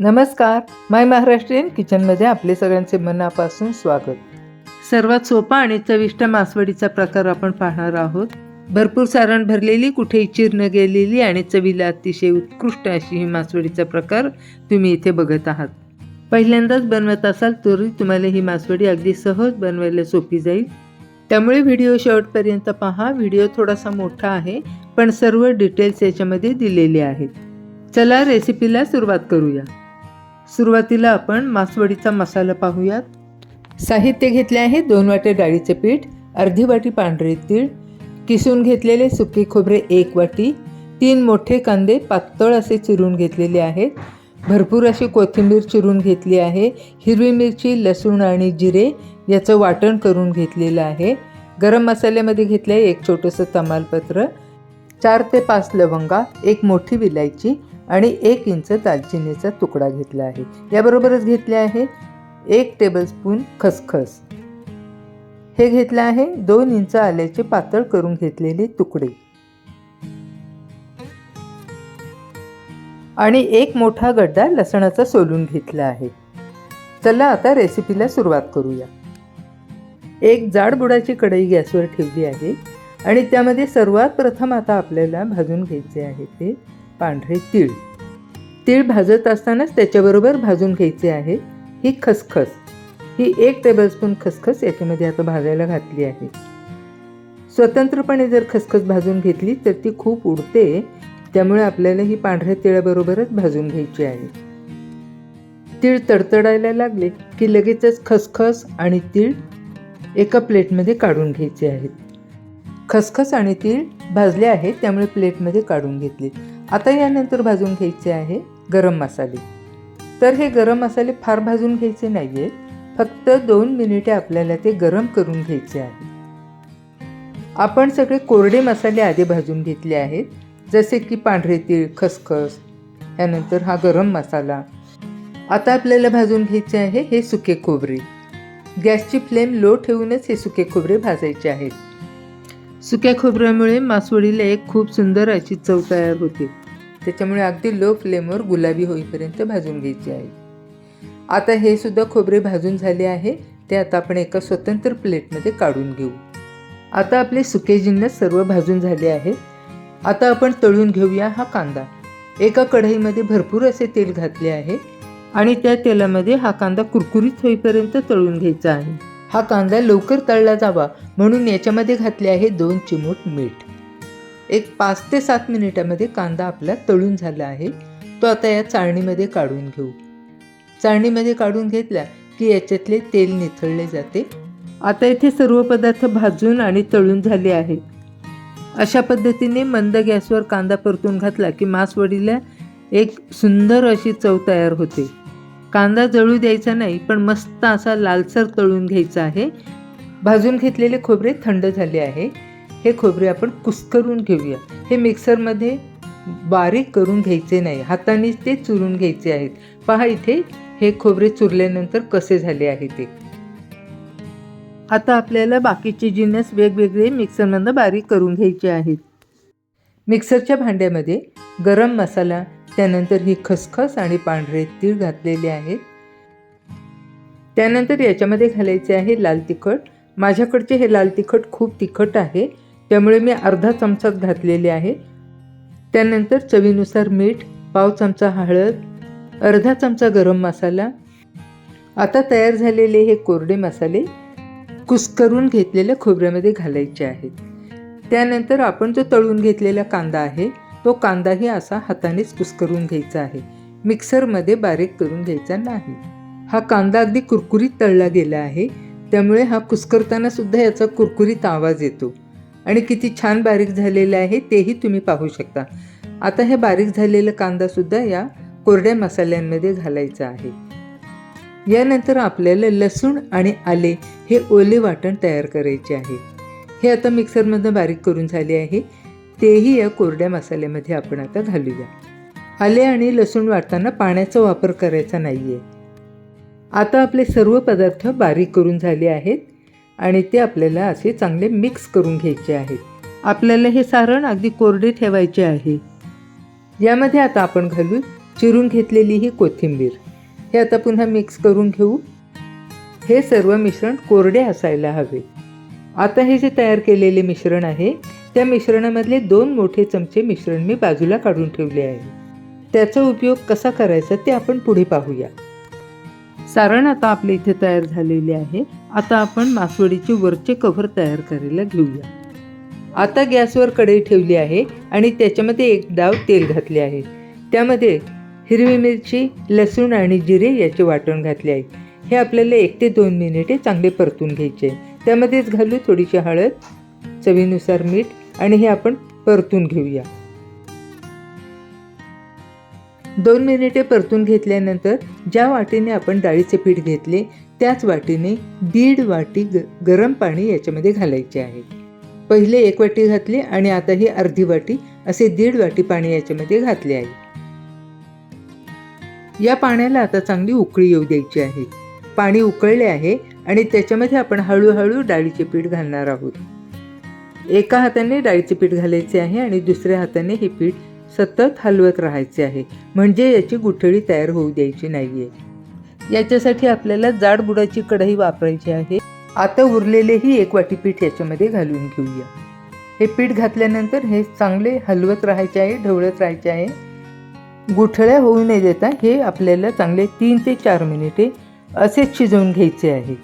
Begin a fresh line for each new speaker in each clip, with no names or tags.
नमस्कार. माय महाराष्ट्रीयन किचनमध्ये आपले सगळ्यांचे मनापासून स्वागत. सर्वात सोपा आणि चविष्ट मासवडीचा प्रकार आपण पाहणार आहोत. भरपूर सारण भरलेली कुठेही चीर न गेलेली आणि चवीला अतिशय उत्कृष्ट अशी ही मासवडीचा प्रकार तुम्ही इथे बघत आहात. पहिल्यांदाच बनवत असाल तरी तुम्हाला ही मासवडी अगदी सहज बनवायला सोपी जाईल. त्यामुळे व्हिडिओ शेवटपर्यंत पहा. व्हिडिओ थोडासा मोठा आहे पण सर्व डिटेल्स याच्यामध्ये दिलेले आहेत. चला रेसिपीला सुरुवात करूया. सुरुवातीला आपण मासवडीचा मसाला पाहूयात. साहित्य घेतले आहे दोन वाटे डाळीचे पीठ अर्धी वाटी पांढरे तीळ किसून घेतलेले सुके खोबरे एक वाटी तीन मोठे कांदे पातळ असे चिरून घेतलेले आहेत. भरपूर अशी कोथिंबीर चिरून घेतली आहे हिरवी मिरची लसूण आणि जिरे याचं वाटण करून घेतलेलं आहे. गरम मसाल्यामध्ये घेतलं आहे एक छोटंसं तमालपत्र चार ते पाच लवंगा एक मोठी विलायची आणि एक इंच दालचिनीचा तुकडा घेतला आहे. याबरोबरच घेतले आहे एक टेबलस्पून खसखस. हे घेतलं आहे दोन इंच आल्याचे पातळ करून घेतलेले तुकडे. आणि एक मोठा गड्डा लसणाचा सोलून घेतला आहे. चला आता रेसिपीला सुरुवात करूया. एक जाड बुडाची कढई गॅसवर ठेवली आहे आणि त्यामध्ये सर्वात प्रथम आता आपल्याला भाजून घ्यायचे आहे ते पांढरे तीळ. तीळ भाजत असतानाच त्याच्याबरोबर भाजून घ्यायचे आहे ही खसखस. ही एक टेबलस्पून खसखस याच्यामध्ये आता भाजायला घातली आहे. स्वतंत्रपणे जर खसखस भाजून घेतली तर ती खूप उडते त्यामुळे आपल्याला ही पांढऱ्या तिळाबरोबरच भाजून घ्यायची आहे. तीळ तडतडायला लागले की लगेचच खसखस आणि तीळ एका प्लेटमध्ये काढून घ्यायचे आहेत. खसखस आणि तीळ भाजले आहेत त्यामुळे प्लेटमध्ये काढून घेतले. आता यानंतर भाजून घ्यायचे आहे गरम मसाले. तर हे गरम मसाले फार भाजून घ्यायचे नाही आहेत फक्त दोन मिनिटे आपल्याला ते गरम करून घ्यायचे आहे. आपण सगळे कोरडे मसाले आधी भाजून घेतले आहेत. जसे की पांढरे तीळ खसखस यानंतर हा गरम मसाला. आता आपल्याला भाजून घ्यायचे आहे हे सुके खोबरे. गॅसची फ्लेम लो ठेवूनच हे सुके खोबरे भाजायचे आहेत. सुक्या खोबऱ्यामुळे मासवडीला एक खूप सुंदर अशी चव तयार होते. त्याच्यामुळे अगदी लो फ्लेमवर गुलाबी होईपर्यंत भाजून घ्यायची आहे. आता हे सुद्धा खोबरे भाजून झाले आहे. ते आता आपण एका स्वतंत्र प्लेटमध्ये काढून घेऊ. आता आपले सुके जिन्नस सर्व भाजून झाले आहे. आता आपण तळून घेऊया हा कांदा. एका कढईमध्ये भरपूर असे तेल घातले आहे आणि त्या तेलामध्ये हा कांदा कुरकुरीत होईपर्यंत तळून घ्यायचा आहे. हा कांदा लवकर तळला जावा म्हणून याच्यामध्ये घातले आहे दोन चिमूट मीठ. एक पाच ते सात मिनिटामध्ये कांदा आपला तळून झाला आहे. तो आता या चाळणीमध्ये काढून घेऊ. चाळणीमध्ये काढून घेतला की याच्यातले तेल निथळले जाते. आता इथे सर्व पदार्थ भाजून आणि तळून झाले आहेत अशा पद्धतीने मंद गॅसवर कांदा परतून घातला की मासवडीला एक सुंदर अशी चव तयार होते. कांदा जळू द्यायचा नाही पण मस्त असा लालसर तळून घ्यायचा आहे. भाजून घेतलेले खोबरे थंड झाले आहे. हे खोबरे आपण कुस्करून घेऊया. हे मिक्सरमध्ये बारीक करून घ्यायचे नाही. हातानेच ते चुरून घ्यायचे आहेत. पहा इथे हे खोबरे चुरल्यानंतर कसे झाले आहे ते. आता आपल्याला बाकीचे जिन्नस वेगवेगळे मिक्सरमधनं बारीक करून घ्यायचे आहेत. मिक्सरच्या भांड्यामध्ये गरम मसाला त्यानंतर ही खसखस आणि पांढरे तीळ घातलेले आहेत. त्यानंतर याच्यामध्ये घालायचे आहे लाल तिखट. माझ्याकडचे हे लाल तिखट खूप तिखट आहे. त्यामुळे मी अर्धा चमचाच घातलेले आहे. त्यानंतर चवीनुसार मीठ पाव चमचा हळद अर्धा चमचा गरम मसाला. आता तयार झालेले हे कोरडे मसाले कुस्करून घेतलेल्या खोबऱ्यामध्ये घालायचे आहेत. त्यानंतर आपण जो तळून घेतलेला कांदा आहे तो कांदाही असा हातानेच कुस्करून घ्यायचा आहे. मिक्सरमध्ये बारीक करून घ्यायचा नाही. हा कांदा अगदी कुरकुरीत तळला गेला आहे. त्यामुळे हा कुस्करताना सुद्धा याचा कुरकुरीत आवाज येतो. आणि किती छान बारीक झालेलं आहे तेही तुम्ही पाहू शकता. आता हे बारीक झालेलं कांदासुद्धा या कोरड्या मसाल्यांमध्ये घालायचा आहे. यानंतर आपल्याला लसूण आणि आले हे ओले वाटण तयार करायचे आहे. हे आता मिक्सरमधनं बारीक करून झाले आहे. तेही या कोरड्या मसाल्यामध्ये आपण आता घालूया. आले आणि लसूण वाटताना पाण्याचा वापर करायचा नाही आहे आता आपले सर्व पदार्थ बारीक करून झाले आहेत आणि ते आपल्याला असे चांगले मिक्स करून घ्यायचे आहेत. आपल्याला हे सारण अगदी कोरडे ठेवायचे आहे. यामध्ये आता आपण घालू चिरून घेतलेली ही कोथिंबीर. हे आता पुन्हा मिक्स करून घेऊ. हे सर्व मिश्रण कोरडे असायला हवे. आता हे जे तयार केलेले मिश्रण आहे त्या मिश्रणामधले दोन मोठे चमचे मिश्रण मी बाजूला काढून ठेवले आहे. त्याचा उपयोग कसा करायचा ते आपण पुढे पाहूया. सारण आता आपल्या इथे तयार झालेले आहे. आता आपण मासवडीचे वरचे कव्हर तयार करायला घेऊया. आता गॅसवर कढई ठेवली आहे आणि त्याच्यामध्ये एक डाव तेल घातले आहे. त्यामध्ये हिरवी मिरची लसूण आणि जिरे याचे वाटण घातले आहे. हे आपल्याला एक ते दोन मिनिटे चांगले परतून घ्यायचे त्यामध्येच घालू थोडीशी हळद चवीनुसार मीठ आणि हे आपण परतून घेऊया. दोन मिनिटे परतून घेतल्यानंतर ज्या वाटीने आपण डाळीचे पीठ घेतले त्याच वाटीने दीड वाटी ग गरम पाणी याच्यामध्ये घालायचे आहे. पहिले एक वाटी घातली आणि आता ही अर्धी वाटी असे दीड वाटी पाणी याच्यामध्ये घातले आहे. या पाण्याला आता चांगली उकळी येऊ द्यायची आहे. पाणी उकळले आहे आणि त्याच्यामध्ये आपण हळूहळू डाळीचे पीठ घालणार आहोत. एका हाताने डाळीचे पीठ घालायचे आहे आणि दुसऱ्या हाताने हे पीठ सतत हलवत राहायचे आहे. म्हणजे याची गुठळी तयार होऊ द्यायची नाही आहे याच्यासाठी आपल्याला जाड बुडाची कढई वापरायची आहे. आता उरलेलेही एक वाटी पीठ याच्यामध्ये घालून घेऊया. हे पीठ घातल्यानंतर हे चांगले हलवत राहायचे आहे ढवळत राहायचे आहे. गुठळ्या होऊ न देता हे आपल्याला चांगले तीन ते चार मिनिटे असेच शिजवून घ्यायचे आहे.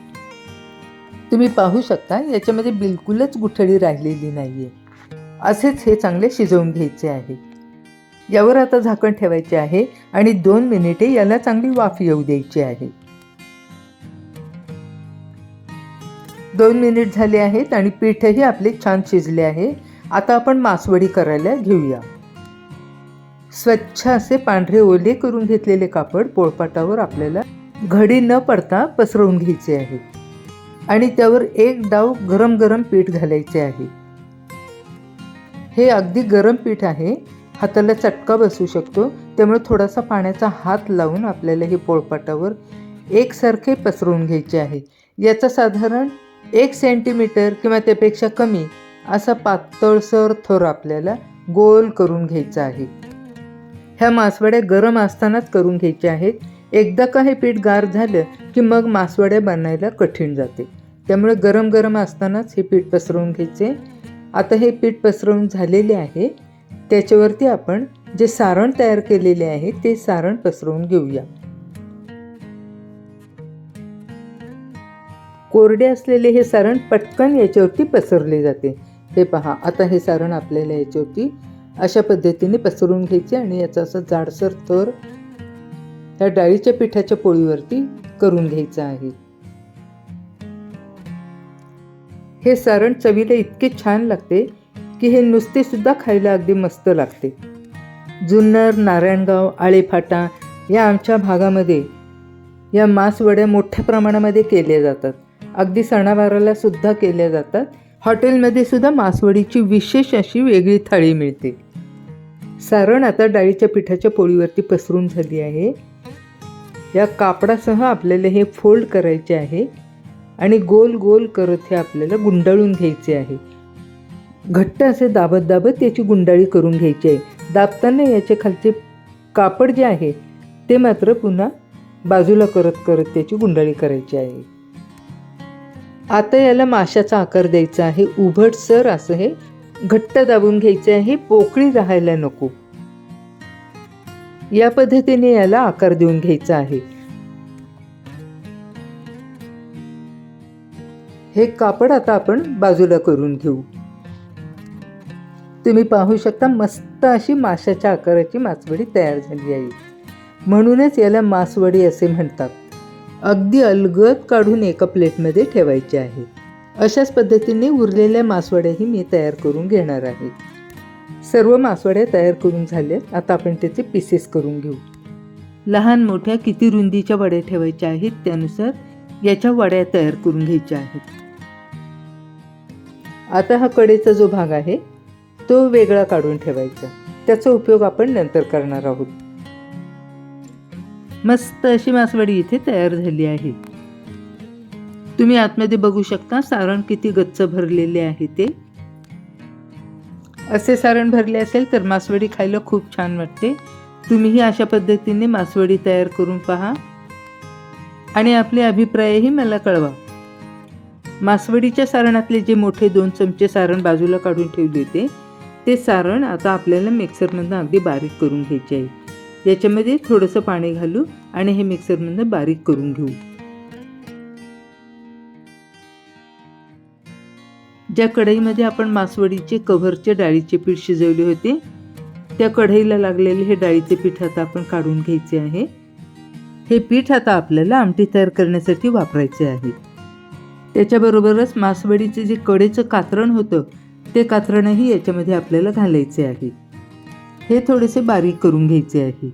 तुम्ही पाहू शकता याच्यामध्ये बिलकुलच गुठळी राहिलेली नाही आहे असेच हे चांगले शिजवून घ्यायचे आहे. यावर आता झाकण ठेवायचे आहे आणि दोन मिनिटे याला चांगली वाफ येऊ द्यायची आहे. दोन मिनिट झाले आहेत आणि पीठही आपले छान शिजले आहे. आता आपण मासवडी करायला घेऊया. स्वच्छ असे पांढरे ओले करून घेतलेले कापड पोळपाटावर आपल्याला घडी न पडता पसरवून घ्यायचे आहे. आणि त्यावर एक डाव गरम गरम पीठ घालायचे आहे. हे अगदी गरम पीठ आहे. हाताला चटका बसू शकतो. त्यामुळे थोडासा पाण्याचा हात लावून आपल्याला हे पोळपाटावर एकसारखे पसरवून घ्यायचे आहे. याचा साधारण एक सेंटीमीटर किंवा त्यापेक्षा कमी असा पातळसर थर आपल्याला गोल करून घ्यायचा आहे. ह्या मासवड्या गरम असतानाच करून घ्यायच्या आहेत. एकदा का हे पीठ गार झालं की मग मासवड्या बनायला कठीण जाते. त्यामुळे गरम गरम असतानाच हे पीठ पसरवून घ्यायचे. आता हे पीठ पसरवून झालेले आहे. त्याच्यावरती आपण जे सारण तयार केलेले आहे ते सारण पसरवून घेऊया. कोरडे असलेले हे सारण पटकन याच्यावरती पसरले जाते. हे पहा आता हे सारण आपल्याला याच्यावरती अशा पद्धतीने पसरवून घ्यायचे आणि याचा असं जाडसर थर त्या डाळीच्या पिठाच्या पोळीवरती करून घ्यायचं आहे. हे सारण चवीला इतके छान लागते की हे नुसते सुद्धा खायला अगदी मस्त लागते. जुन्नर नारायणगाव आळेफाटा या आमच्या भागामध्ये या मासवड्या मोठ्या प्रमाणामध्ये केल्या जातात. अगदी सणावाराला सुद्धा केल्या जातात. हॉटेलमध्ये सुद्धा मासवडीची विशेष अशी वेगळी थाळी मिळते. सारण आता डाळीच्या पिठाच्या पोळीवरती पसरून झाली आहे. या कापडासह आपल्याला हे फोल्ड करायचे आहे आणि गोल गोल करत हे आपल्याला गुंडाळून घ्यायचे आहे. घट्ट असे दाबत दाबत याची गुंडाळी करून घ्यायची आहे. दाबताना याचे खालचे कापड जे आहे ते मात्र पुन्हा बाजूला करत करत त्याची गुंडाळी करायची आहे. आता याला माशाचा आकार द्यायचा आहे. उभटसर असं हे घट्ट दाबून घ्यायचे आहे. पोकळी राहायला नको. या पद्धतीने याला आकार देऊन घ्यायचा आहे. हे कापड आता आपण बाजूला करून घेऊ. तुम्ही पाहू शकता मस्त अशी माशाच्या आकाराची मासवडी तयार झाली आहे. म्हणूनच याला मासवडी असे म्हणतात. अगदी अलगद काढून एका प्लेटमध्ये ठेवायचे आहे. अशाच पद्धतीने उरलेल्या मासवड्याही मी तयार करून घेणार आहे. सर्व मासवड्या तयार करून झाल्यात आता आपण त्याचे पीसेस करून घेऊ. लहान मोठ्या किती रुंदीच्या वड्या ठेवायच्या आहेत त्यानुसार याच्या वड्या तयार करून घ्यायच्या आहेत. आता हा कडेचा जो भाग आहे तो वेगळा काढून ठेवायचा. त्याचा उपयोग आपण नंतर करणार आहोत. मस्त अशी मासवडी इथे तयार झाली आहे. तुम्ही आतमध्ये बघू शकता सारण किती गच्च भरलेले आहे ते. असे सारण भरले असेल तर मासवडी खायला खूप छान वाटते. तुम्हीही अशा पद्धतीने मासवडी तयार करून पहा. आणि आपले अभिप्रायही मला कळवा. मासवडीच्या सारणातले जे मोठे दोन चमचे सारण बाजूला काढून ठेवले होते ते सारण आता आपल्याला मिक्सरमधनं अगदी बारीक करून घ्यायचे आहे. याच्यामध्ये थोडंसं पाणी घालू आणि हे मिक्सरमधनं बारीक करून घेऊ. ज्या कढईमध्ये आपण मासवडीचे कव्हरचे डाळीचे पीठ शिजवले होते त्या कढईला लागलेले हे डाळीचे पीठ आता आपण काढून घ्यायचे आहे. हे पीठ आता आपल्याला आमटी तयार करण्यासाठी वापरायचे आहे. त्याच्याबरोबरच मासवडीचे जे कडेचं कातरण होतं ते कातरणही याच्यामध्ये आपल्याला घालायचे आहे. हे थोडेसे बारीक करून घ्यायचे आहे.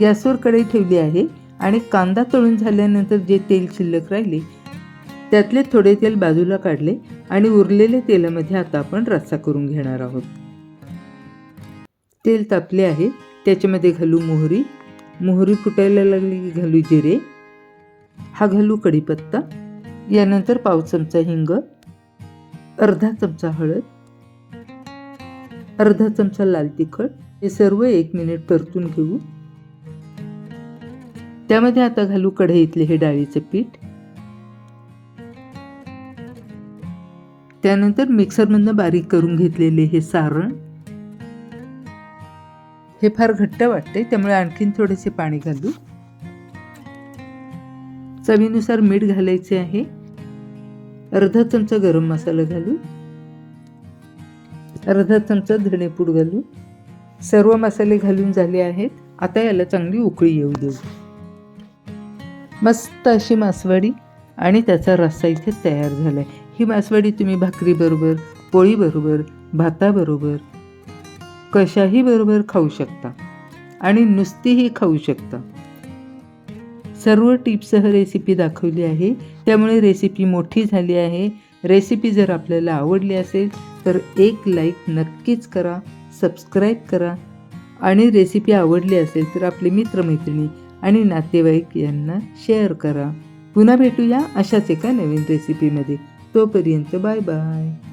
गॅसवर कढई ठेवली आहे आणि कांदा तळून झाल्यानंतर जे तेल शिल्लक राहिले त्यातले थोडे तेल बाजूला काढले आणि उरलेले तेलामध्ये आता आपण रस्सा करून घेणार आहोत. तेल तापले आहे. त्याच्यामध्ये घालू मोहरी. मोहरी फुटायला लागली की घालू जिरे. हा घालू कढीपत्ता. यानंतर पाव चमचा हिंग. अर्धा चमचा हळद. अर्धा चमचा लाल तिखट. हे सर्व एक मिनिट परतून घेऊ. त्यामध्ये आता घालू कढईतले हे डाळीचे पीठ. त्यानंतर मिक्सरमधनं बारीक करून घेतलेले हे सारण. हे फार घट्ट वाटते त्यामुळे आणखीन थोडेसे पाणी घालू. चवीनुसार मीठ घालायचे आहे. अर्धा चमचा गरम मसाला घालू. अर्धा चमचा धणेपूड घालू. सर्व मसाले घालून झाले आहेत. आता याला चांगली उकळी येऊ देऊ. मस्त अशी मासवाडी आणि त्याचा रस्सा इथे तयार झाला आहे ही मासवडी तुम्ही भाकरीबरोबर पोळीबरोबर भाताबरोबर कशाही बरोबर खाऊ शकता आणि नुसतीही खाऊ शकता. सर्व टिप्ससह रेसिपी दाखवली आहे. त्यामुळे रेसिपी मोठी झाली आहे. रेसिपी जर आपल्याला आवडली असेल तर एक लाईक नक्कीच करा सबस्क्राईब करा आणि रेसिपी आवडली असेल तर आपले मित्रमैत्रिणी आणि नातेवाईक यांना शेअर करा. पुन्हा भेटूया अशाच एका नवीन रेसिपीमध्ये तोपर्यंत बाय बाय